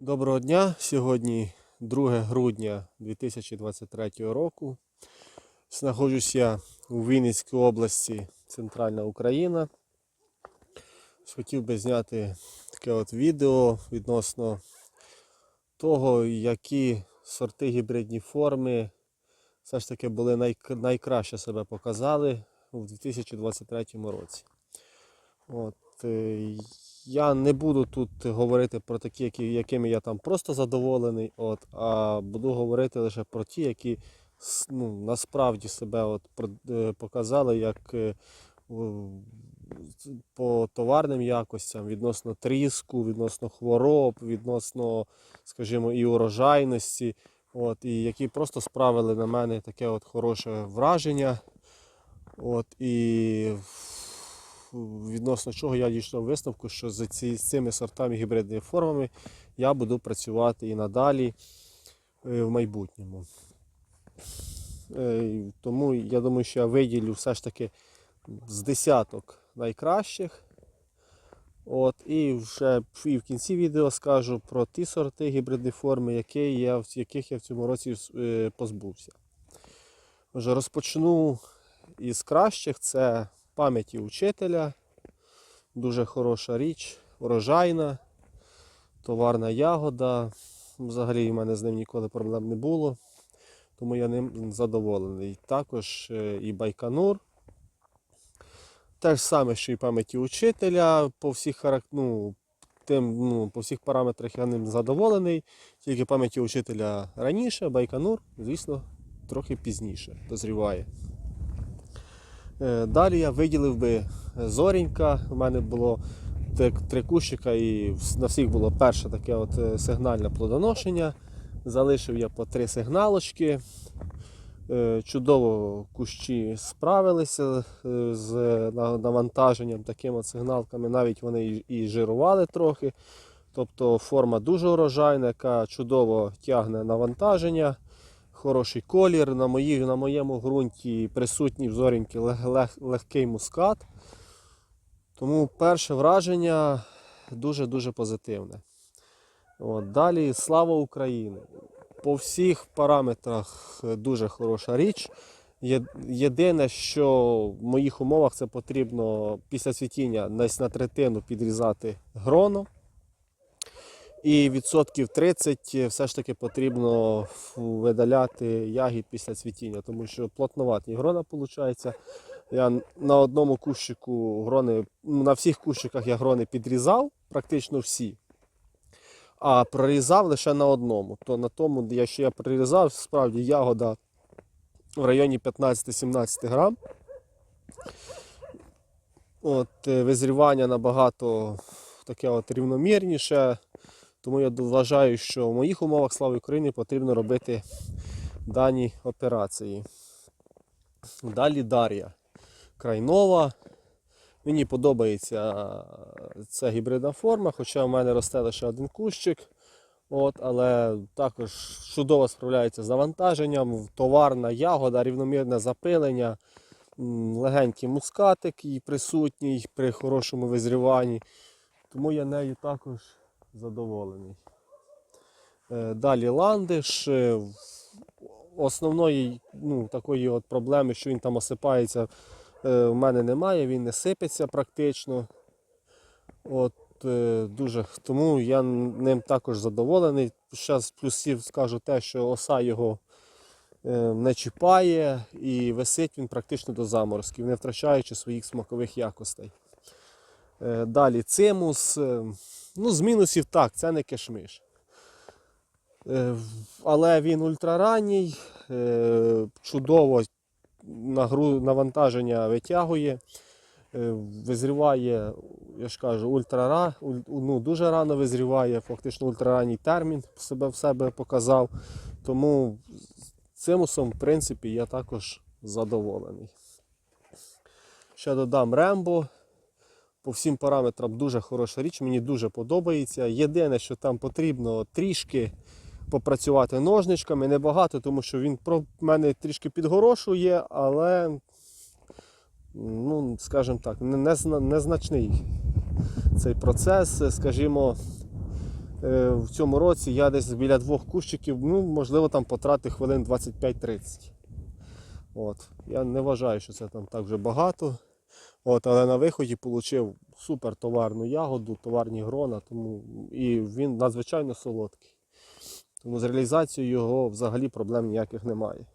Доброго дня! Сьогодні 2 грудня 2023 року. Знаходжусь я у Вінницькій області, Центральна Україна. Хотів би зняти таке от відео відносно того, які сорти гібридні форми все ж таки були найк- найкраще себе показали у 2023 році. От, я не буду тут говорити про такі, якими я там просто задоволений, от, а буду говорити лише про ті, які ну, насправді себе от, е, показали як е, по товарним якостям, відносно тріску, відносно хвороб, відносно, скажімо, і урожайності, от, і які просто справили на мене таке от хороше враження. От, і відносно чого я дійшов висновку, що з, цими сортами гібридними формами я буду працювати і надалі е, в майбутньому. Е, Тому я думаю, що я виділю все ж таки з десяток найкращих. От, і вже і в кінці відео скажу про ті сорти гібридної форми, які я, яких я в цьому році е, позбувся. Отже, розпочну із кращих це пам'яті учителя. Дуже хороша річ, урожайна, товарна ягода. Взагалі в мене з ним ніколи проблем не було, тому я ним задоволений. Також е, і Байконур. Те ж саме, що і пам'яті учителя, по всіх, ну, тим, ну, по всіх параметрах я ним задоволений. Тільки пам'яті учителя раніше, Байконур, звісно, трохи пізніше дозріває. Е, Далі я виділив би зорінька. У мене було три, кущика і на всіх було перше таке от е, сигнальне плодоношення. Залишив я по три сигналочки. Е, Чудово кущі справилися е, з навантаженням такими сигналками. Навіть вони і жирували трохи. Тобто форма дуже урожайна, яка чудово тягне навантаження хороший колір. На, мої, на моєму ґрунті присутній в зоріньки лег, лег, легкий мускат. Тому перше враження дуже-дуже позитивне. От, далі слава Україні. По всіх параметрах дуже хороша річ. Єдине, що в моїх умовах це потрібно після цвітіння десь на третину підрізати гроно. І відсотків 30 все ж таки потрібно видаляти ягід після цвітіння, тому що плотноваті грона виходить. Я на одному кущику грони, на всіх кущиках я грони підрізав, практично всі. А прорізав лише на одному. То на тому, де я ще я прорізав, справді ягода в районі 15-17 грам. От, е, визрівання набагато таке от рівномірніше. Тому я вважаю, що в моїх умовах слави України потрібно робити дані операції. Далі Дар'я. Крайнова. Мені подобається ця гібридна форма, хоча в мене росте лише один кущик. От, але також чудово справляється з навантаженням, товарна ягода, рівномірне запилення, легенький мускатик і присутній при хорошому визріванні. Тому я нею також задоволений. Е, Далі ландиш. Е, Основної ну, такої от проблеми, що він там осипається, е, в мене немає, він не сипеться практично. От, дуже, тому я ним також задоволений. Зараз плюсів скажу те, що оса його не чіпає і висить він практично до заморозків, не втрачаючи своїх смакових якостей. Далі цимус. Ну, з мінусів так, це не кишмиш. Е, Але він ультраранній, е, чудово навантаження витягує, е, визріває, я ж кажу, ультрара, уль- ну, дуже рано визріває, фактично ультраранній термін себе в себе показав. Тому цимусом, в принципі, я також задоволений. Ще додам Рембо. По всім параметрам дуже хороша річ, мені дуже подобається. Єдине, що там потрібно трішки попрацювати ножничками, небагато, тому що він про мене трішки підгорошує, але, ну, скажімо так, незначний цей процес. Скажімо, Е, В цьому році я десь біля двох кущиків, ну, можливо, там потратив хвилин 25-30. От. Я не вважаю, що це там так вже багато. От, але на виході отримав супер товарну ягоду, товарні грона, тому і він надзвичайно солодкий. Тому з реалізацією його взагалі проблем ніяких немає.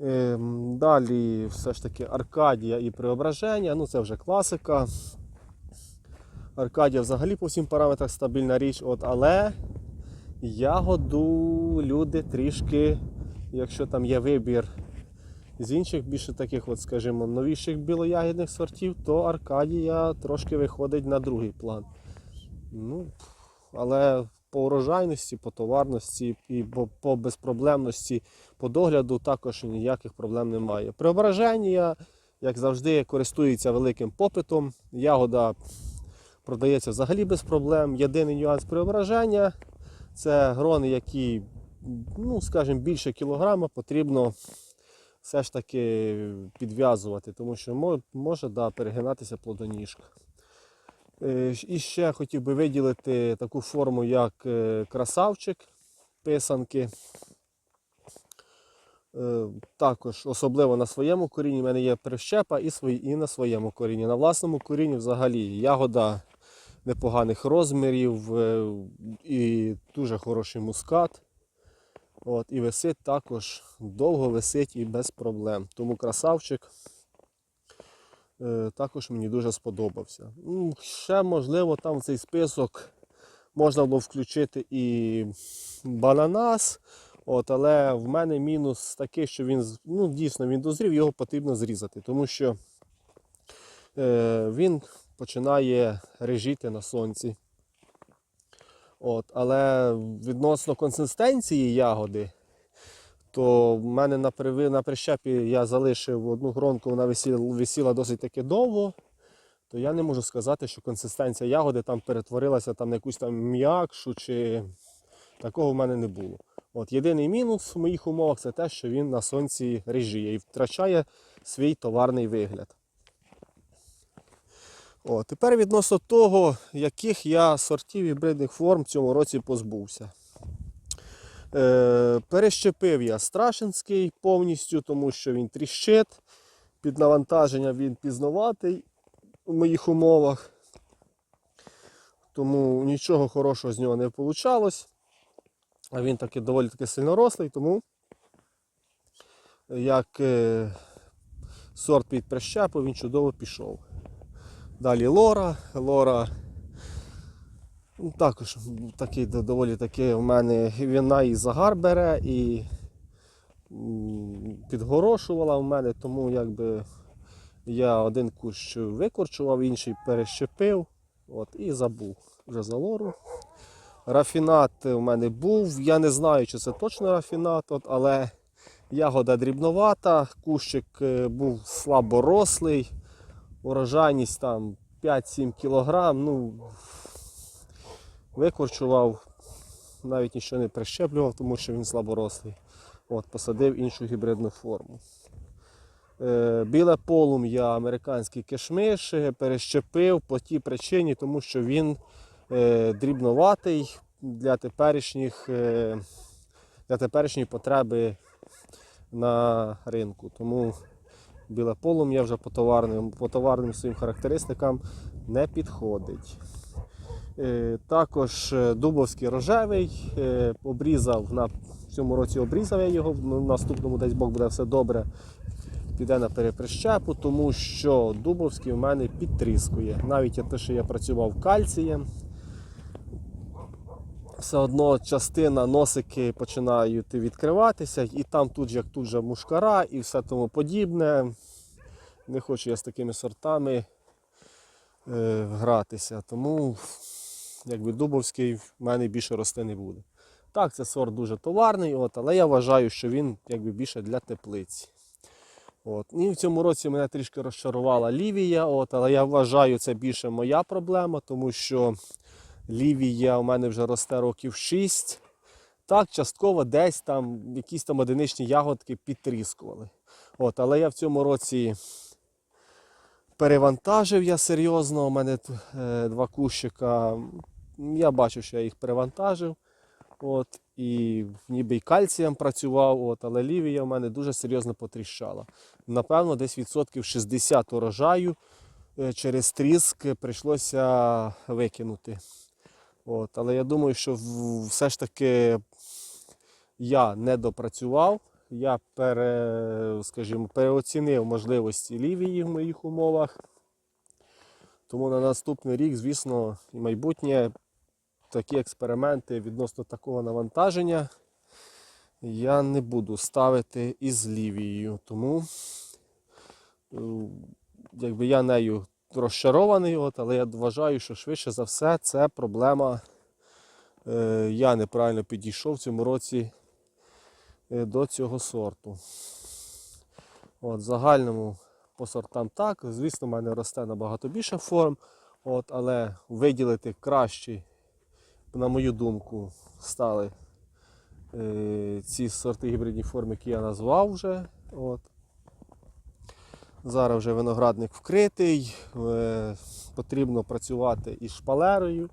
Ем, далі все ж таки Аркадія і Преображення, ну це вже класика. Аркадія взагалі по всім параметрах стабільна річ, от, але ягоду люди трішки, якщо там є вибір з інших більше таких, от, скажімо, новіших білоягідних сортів, то Аркадія трошки виходить на другий план. Ну, але по урожайності, по товарності і по, по безпроблемності, по догляду також ніяких проблем немає. Преображення, як завжди, користується великим попитом. Ягода продається взагалі без проблем. Єдиний нюанс преображення це грони, які, ну, скажімо, більше кілограма потрібно все ж таки підв'язувати, тому що може да, перегинатися плодоніжка. Е, І ще хотів би виділити таку форму, як е, красавчик писанки. Е, Також особливо на своєму корінні в мене є прищепа і, і на своєму корінні. На власному корінні взагалі ягода непоганих розмірів і дуже хороший мускат. От, і висить також довго висить і без проблем. Тому красавчик е, також мені дуже сподобався. Ще можливо там в цей список можна було включити і бананас. От, але в мене мінус такий, що він ну, дійсно він дозрів, його потрібно зрізати, тому що е, він починає режіти на сонці. От, але відносно консистенції ягоди, то в мене на, на прищепі я залишив одну гронку, вона висіла, висіла досить таки довго. То я не можу сказати, що консистенція ягоди там перетворилася там, на якусь там м'якшу чи такого в мене не було. От, єдиний мінус в моїх умовах це те, що він на сонці режіє і втрачає свій товарний вигляд. О, тепер відносно того, яких я сортів гібридних форм в цьому році позбувся. Е, перещепив я Страшинський повністю, тому що він тріщить. Під навантаження він пізноватий у моїх умовах. Тому нічого хорошого з нього не вийшло. А він таки доволі таки сильно рослий, тому як е, сорт під прищепу він чудово пішов. Далі Лора. Лора ну, також такий до- доволі таки в мене вона і загар бере, і підгорошувала в мене, тому якби я один кущ викорчував, інший перещепив от, і забув вже за лору. Рафінат у мене був. Я не знаю, чи це точно рафінат, от, але ягода дрібновата, кущик е, був слаборослий, урожайність там 5-7 кг. Ну, викорчував, навіть нічого не прищеплював, тому що він слаборослий. От, посадив іншу гібридну форму. Е, Біле полум'я, американський кишмиш, е, перещепив по тій причині, тому що він е, дрібноватий для теперішніх, е, для теперішньої потреби на ринку. Тому біле полум'я вже по товарним, по товарним своїм характеристикам не підходить. Е, Також е, дубовський рожевий, е, обрізав на в цьому році обрізав я його, в наступному десь Бог буде все добре. Піде на переприщепу, тому що дубовський в мене підтріскує. Навіть те, що я працював кальцієм, все одно частина носики починають відкриватися, і там тут, як тут же мушкара і все тому подібне. Не хочу я з такими сортами е, гратися, тому якби дубовський в мене більше рости не буде. Так, це сорт дуже товарний, от, але я вважаю, що він якби більше для теплиці. От. І в цьому році мене трішки розчарувала Лівія, от, але я вважаю, це більше моя проблема, тому що Лівія у мене вже росте років 6. Так, частково десь там якісь там одиничні ягодки підтріскували. От, але я в цьому році перевантажив я серйозно. У мене е, два кущика. Я бачу, що я їх перевантажив. От, і ніби й кальцієм працював, от, але лівія в мене дуже серйозно потріщала. Напевно, десь відсотків 60 урожаю е, через тріск прийшлося викинути. От, але я думаю, що все ж таки я не допрацював. Я пере, скажімо, переоцінив можливості лівії в моїх умовах. Тому на наступний рік, звісно, і майбутнє такі експерименти відносно такого навантаження я не буду ставити із лівією. Тому е, якби я нею розчарований, от, але я вважаю, що швидше за все це проблема. Е, я неправильно підійшов в цьому році е, до цього сорту. От, в загальному по сортам так. Звісно, в мене росте набагато більше форм, от, але виділити кращі, на мою думку, стали е, ці сорти гібридні форми, які я назвав вже. От. Зараз вже виноградник вкритий, е, потрібно працювати із шпалерою,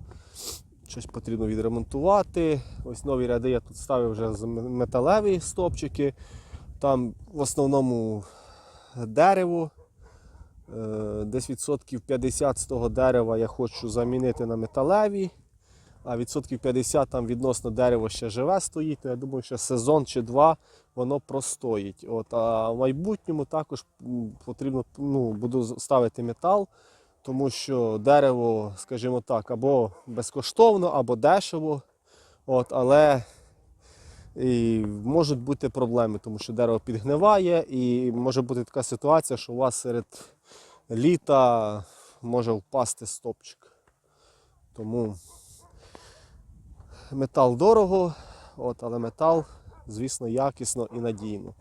щось потрібно відремонтувати. Ось нові ряди я тут ставив вже металеві стопчики. Там в основному дерево. Е, Десь відсотків 50 з того дерева я хочу замінити на металеві, а відсотків 50 там відносно дерево ще живе стоїть. то Я думаю, що сезон чи два воно простоїть. От, а в майбутньому також потрібно ну, буду ставити метал, тому що дерево, скажімо так, або безкоштовно, або дешево. От, але і можуть бути проблеми, тому що дерево підгниває, і може бути така ситуація, що у вас серед літа може впасти стопчик. Тому метал дорого, от, але метал, звісно, якісно і надійно.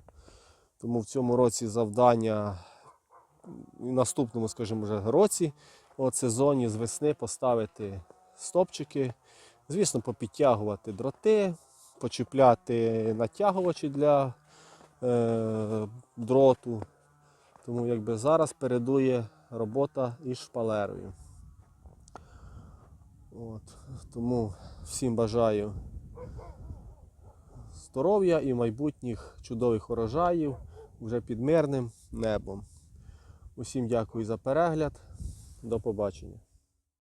Тому в цьому році завдання, в наступному, скажімо, вже році, от сезоні з весни поставити стопчики, звісно, попідтягувати дроти, почіпляти натягувачі для е, дроту. Тому якби зараз передує робота із шпалерою. От. Тому всім бажаю здоров'я і майбутніх чудових урожаїв вже під мирним небом. Усім дякую за перегляд. До побачення.